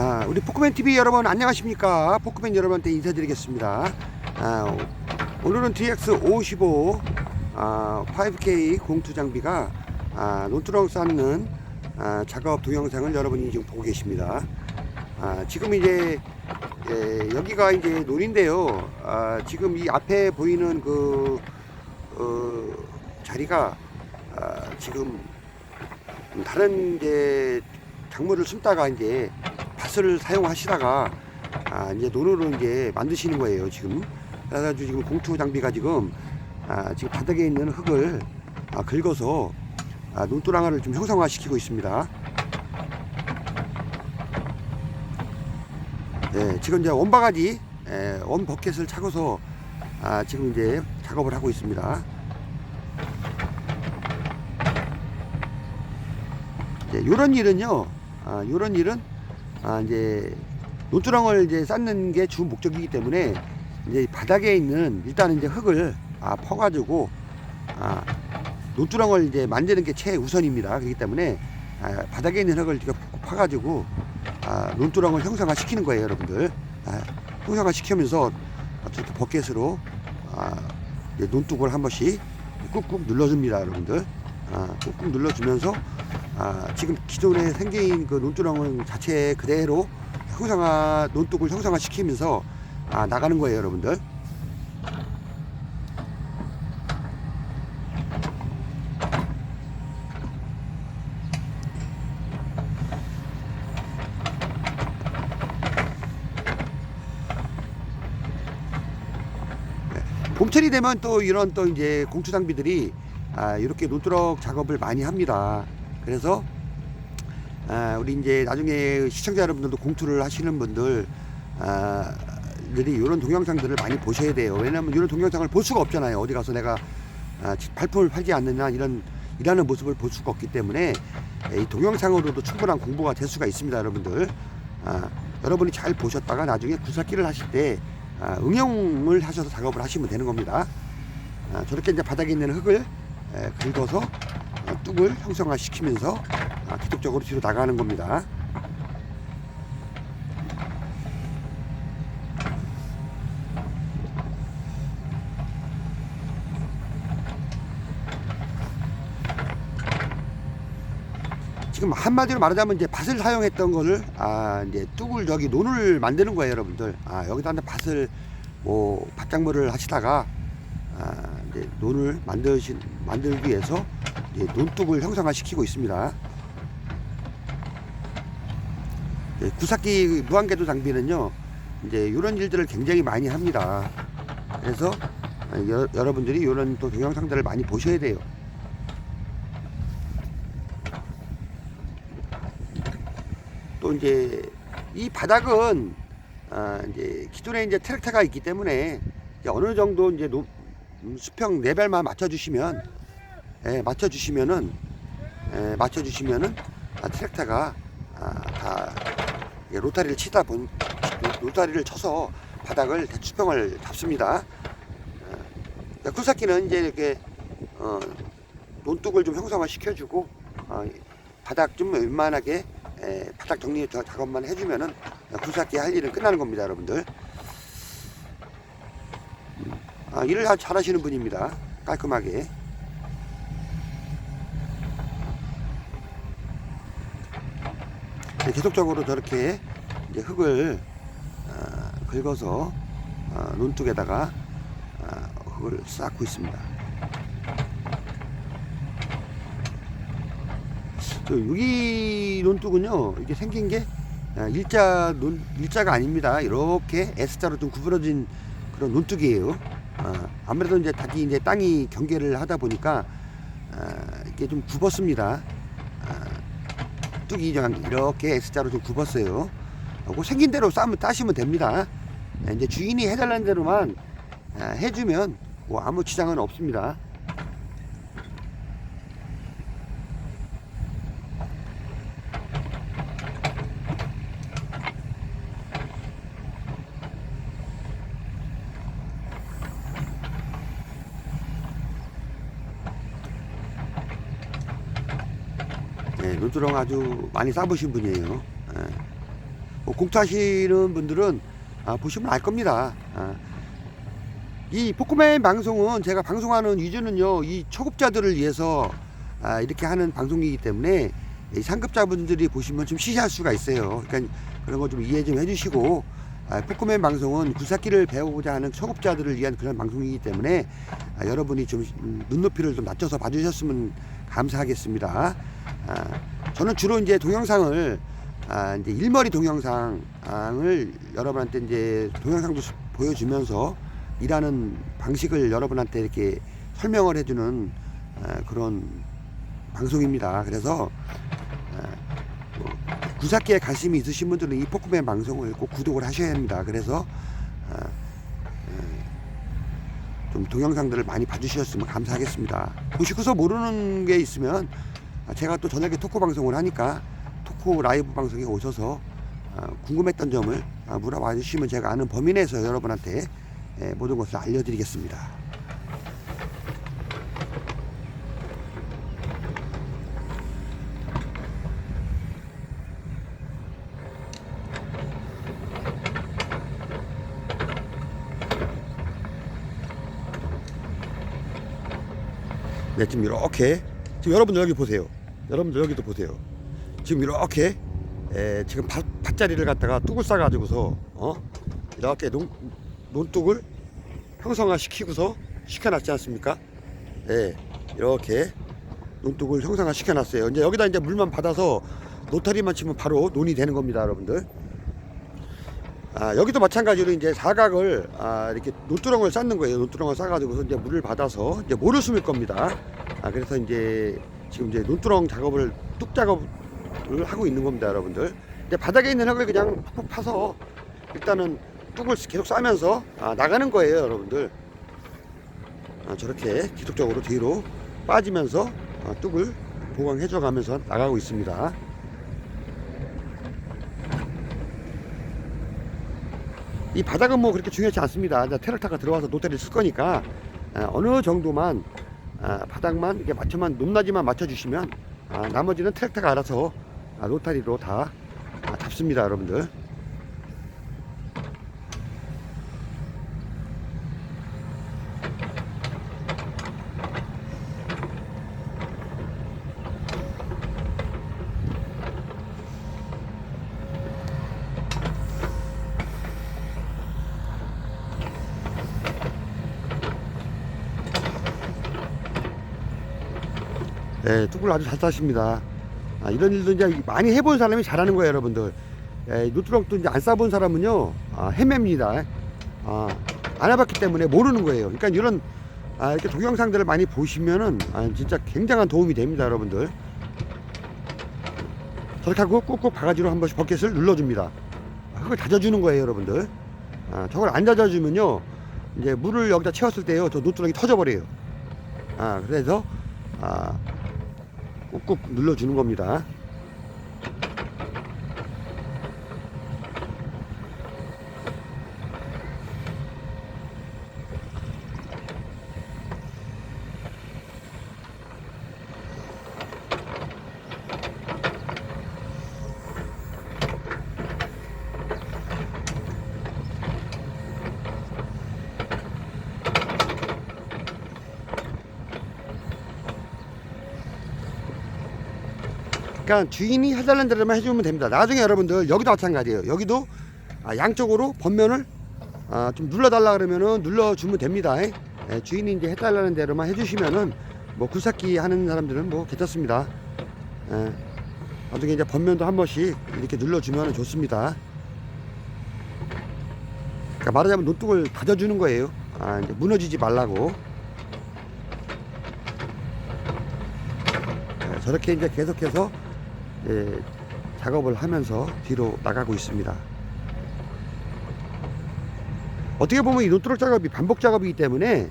아, 우리 포크맨 TV 여러분 안녕하십니까? 포크맨 여러분한테 인사드리겠습니다. 아, 오늘은 DX55 아, 5K 공투 장비가 아, 논두렁 쌓는 아, 작업 동영상을 여러분이 지금 보고 계십니다. 아, 지금 이제 예, 여기가 이제 논인데요. 아, 지금 이 앞에 보이는 그 어, 자리가 아, 지금 다른 이제 작물을 심다가 이제 밭을 사용하시다가 아, 이제 논으로 이제 만드시는 거예요 지금. 그래가지고 지금 공투 장비가 지금 아, 지금 바닥에 있는 흙을 아, 긁어서 아, 논두랑화를 좀 형상화시키고 있습니다. 네, 지금 이제 원바가지 에, 원 버켓을 차고서 아, 지금 이제 작업을 하고 있습니다. 이제 요런 일은요, 아, 요런 일은 아, 이제 논두렁을 이제 쌓는 게 주 목적이기 때문에 이제 바닥에 있는 일단은 이제 흙을 아, 퍼가지고 아, 논두렁을 이제 만드는 게 최우선입니다. 그렇기 때문에 아, 바닥에 있는 흙을 이렇게 파가지고 아, 논두렁을 형상화 시키는 거예요, 여러분들. 아, 형상화 시키면서 이렇게 버켓으로 아, 논둑을 한 번씩 꾹꾹 눌러줍니다, 여러분들. 아, 꾹꾹 눌러주면서 아, 지금 기존에 생긴 그 논두렁 자체 그대로 형상화 논둑을 형상화 시키면서 아, 나가는 거예요, 여러분들. 봄철이 되면 또 이런 또 이제 공투 장비들이 아, 이렇게 논두렁 작업을 많이 합니다. 그래서 아, 우리 이제 나중에 시청자 여러분들도 공투를 하시는 분들 아, 이런 동영상들을 많이 보셔야 돼요. 왜냐하면 이런 동영상을 볼 수가 없잖아요. 어디 가서 내가 아, 발품을 팔지 않느냐 이런 일하는 모습을 볼 수가 없기 때문에 이 동영상으로도 충분한 공부가 될 수가 있습니다, 여러분들. 아, 여러분이 잘 보셨다가 나중에 구사기를 하실 때 아, 응용을 하셔서 작업을 하시면 되는 겁니다. 아, 저렇게 이제 바닥에 있는 흙을 에, 긁어서 어, 뚝을 형성화시키면서 아, 계속적으로 뒤로 나가는 겁니다. 지금 한마디로 말하자면 이제 밭을 사용했던 거를 아 이제 뚝을 저기 논을 만드는 거예요 여러분들 아 여기다 이제 밭을 뭐 밭작물을 하시다가 아 이제 논을 만드신 만들기 위해서 이제 논뚝을 형상화 시키고 있습니다. 예, 구삭기 무한궤도 장비는요 이제 이런 일들을 굉장히 많이 합니다. 그래서 여, 여러분들이 이런 또 동영상들을 많이 보셔야 돼요. 또 이제 이 바닥은 아 이제 기존에 이제 트랙터가 있기 때문에 이제 어느 정도 이제 노, 음, 수평 레벨만 맞춰주시면 예, 맞춰주시면은 예, 맞춰주시면은 아, 트랙터가 아, 다 이게 로타리를 치다 본 로타리를 쳐서 바닥을 대수평을 잡습니다. 어, 굴삭기는 이제 이렇게 어, 논둑을 좀 형상화 시켜주고 어, 바닥 좀 웬만하게 에, 바닥 정리 저 작업만 해주면은 굴삭기 할 일은 끝나는 겁니다, 여러분들. 아, 일을 잘하시는 분입니다. 깔끔하게. 계속적으로 저렇게 이제 흙을 아, 긁어서 아, 논둑에다가 아, 흙을 쌓고 있습니다. 저 여기 논둑은요 이게 생긴 게 아, 일자 논 일자가 아닙니다. 이렇게 S자로 좀 구부러진 그런 논둑이에요. 아, 아무래도 이제 다기 이제 땅이 경계를 하다 보니까 아, 이게 좀 굽었습니다. 아, 뚝이 좀 이렇게 S자로 좀 굽었어요. 그 생긴 대로 싸면 따시면 됩니다. 아, 이제 주인이 해달라는 대로만 아, 해주면 뭐 아무 지장은 없습니다 네, 논두렁 아주 많이 싸보신 분이에요. 예. 뭐 공투하시는 분들은 아, 보시면 알 겁니다. 아, 이 포크맨 방송은 제가 방송하는 이유는요, 이 초급자들을 위해서 아, 이렇게 하는 방송이기 때문에 이 상급자분들이 보시면 좀 시시할 수가 있어요. 그러니까 그런 거 좀 이해 좀 해주시고 아, 포크맨 방송은 굴삭기를 배우고자 하는 초급자들을 위한 그런 방송이기 때문에 아, 여러분이 좀 음, 눈높이를 좀 낮춰서 봐주셨으면 감사하겠습니다. 아, 저는 주로 이제 동영상을 아, 이제 일머리 동영상을 여러분한테 이제 동영상도 수- 보여주면서 일하는 방식을 여러분한테 이렇게 설명을 해주는 아, 그런 방송입니다. 그래서 아, 뭐 구삭기에 관심이 있으신 분들은 이 포크맨 방송을 꼭 구독을 하셔야 합니다. 그래서 아, 아, 좀 동영상들을 많이 봐주셨으면 감사하겠습니다. 보시고서 모르는 게 있으면 아, 제가 또 저녁에 토크 방송을 하니까 토크 라이브 방송에 오셔서 아, 궁금했던 점을 아, 물어봐 주시면 제가 아는 범위 내에서 여러분한테 예, 모든 것을 알려드리겠습니다. 네, 지금 이렇게 지금 여러분들 여기 보세요. 여러분들 여기도 보세요. 지금 이렇게 에, 지금 밭, 밭자리를 갖다가 뚝을 싸가지고서 어 이렇게 논, 논뚝을 형성화 시키고서 시켜놨지 않습니까? 예, 이렇게 논뚝을 형성화 시켜놨어요. 이제 여기다 이제 물만 받아서 노타리만 치면 바로 논이 되는 겁니다, 여러분들. 아, 여기도 마찬가지로 이제 사각을 아, 이렇게 논두렁을 쌓는 거예요. 논두렁을 쌓아가지고서 이제 물을 받아서 이제 모를 숨을 겁니다. 아, 그래서 이제 지금 이제 논두렁 작업을 뚝 작업을 하고 있는 겁니다, 여러분들. 이제 바닥에 있는 흙을 그냥 푹푹 파서 일단은 뚝을 계속 싸면서 아, 나가는 거예요, 여러분들. 아, 저렇게 지속적으로 뒤로 빠지면서 아, 뚝을 보강해줘 가면서 나가고 있습니다. 이 바닥은 뭐 그렇게 중요하지 않습니다. 테라타가 들어와서 노태를 쓸 거니까 아, 어느 정도만 아, 바닥만 이렇게 맞춰만 높낮이만 맞춰주시면 아, 나머지는 트랙터가 알아서 아, 로타리로 다 아, 잡습니다, 여러분들. 예, 뚝을 아주 잘 싸십니다. 아, 이런 일도 이제 많이 해본 사람이 잘하는 거예요, 여러분들. 예, 노트럭도 이제 안 싸본 사람은요, 아, 헤맵니다. 아, 안 해봤기 때문에 모르는 거예요. 그러니까 이런 아, 이렇게 동영상들을 많이 보시면은 아, 진짜 굉장한 도움이 됩니다, 여러분들. 저렇게 하고 꾹꾹 바가지로 한 번씩 버켓을 눌러줍니다. 아, 흙을 다져주는 거예요, 여러분들. 아, 저걸 안 다져주면요, 이제 물을 여기다 채웠을 때요, 저 노트럭이 터져버려요. 아, 그래서 아, 꾹꾹 눌러주는 겁니다. 그러니까 주인이 해달라는 대로만 해주면 됩니다. 나중에 여러분들 여기도 마찬가지예요. 여기도 아, 양쪽으로 번면을 아, 좀 눌러달라 그러면은 눌러주면 됩니다. 예, 주인이 이제 해달라는 대로만 해주시면은 뭐 굴삭기 하는 사람들은 뭐 괜찮습니다. 예, 나중에 이제 번면도 한 번씩 이렇게 눌러주면 좋습니다. 그러니까 말하자면 노뚝을 다져주는 거예요. 아, 이제 무너지지 말라고. 예, 저렇게 이제 계속해서 예, 작업을 하면서 뒤로 나가고 있습니다. 어떻게 보면 이 노트럭 작업이 반복 작업이기 때문에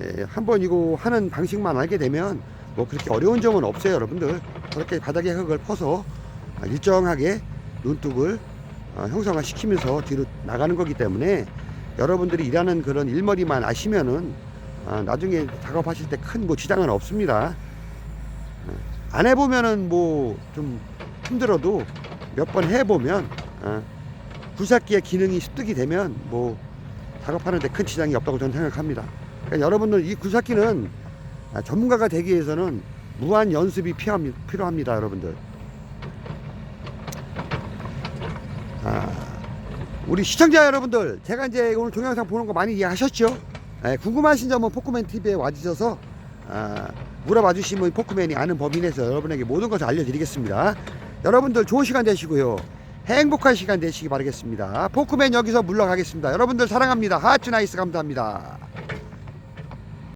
예, 한번 이거 하는 방식만 알게 되면 뭐 그렇게 어려운 점은 없어요, 여러분들. 저렇게 바닥에 흙을 퍼서 아, 일정하게 눈뚝을 어, 형성화 시키면서 뒤로 나가는 거기 때문에 여러분들이 일하는 그런 일머리만 아시면은 아, 나중에 작업하실 때 큰 뭐 지장은 없습니다. 안 해보면은 뭐 좀 힘들어도 몇 번 해보면 어, 굴삭기의 기능이 습득이 되면 뭐 작업하는데 큰 지장이 없다고 저는 생각합니다. 그러니까 여러분들 이 굴삭기는 아, 전문가가 되기 위해서는 무한 연습이 필요합니다, 여러분들. 아, 우리 시청자 여러분들, 제가 이제 오늘 동영상 보는 거 많이 이해하셨죠? 예, 궁금하신 점은 포크맨 TV에 와주셔서 아, 물어봐 주시면 포크맨이 아는 범위 내에서 여러분에게 모든 것을 알려드리겠습니다. 여러분들 좋은 시간 되시고요. 행복한 시간 되시기 바라겠습니다. 포크맨 여기서 물러가겠습니다. 여러분들 사랑합니다. 하츠 나이스 감사합니다.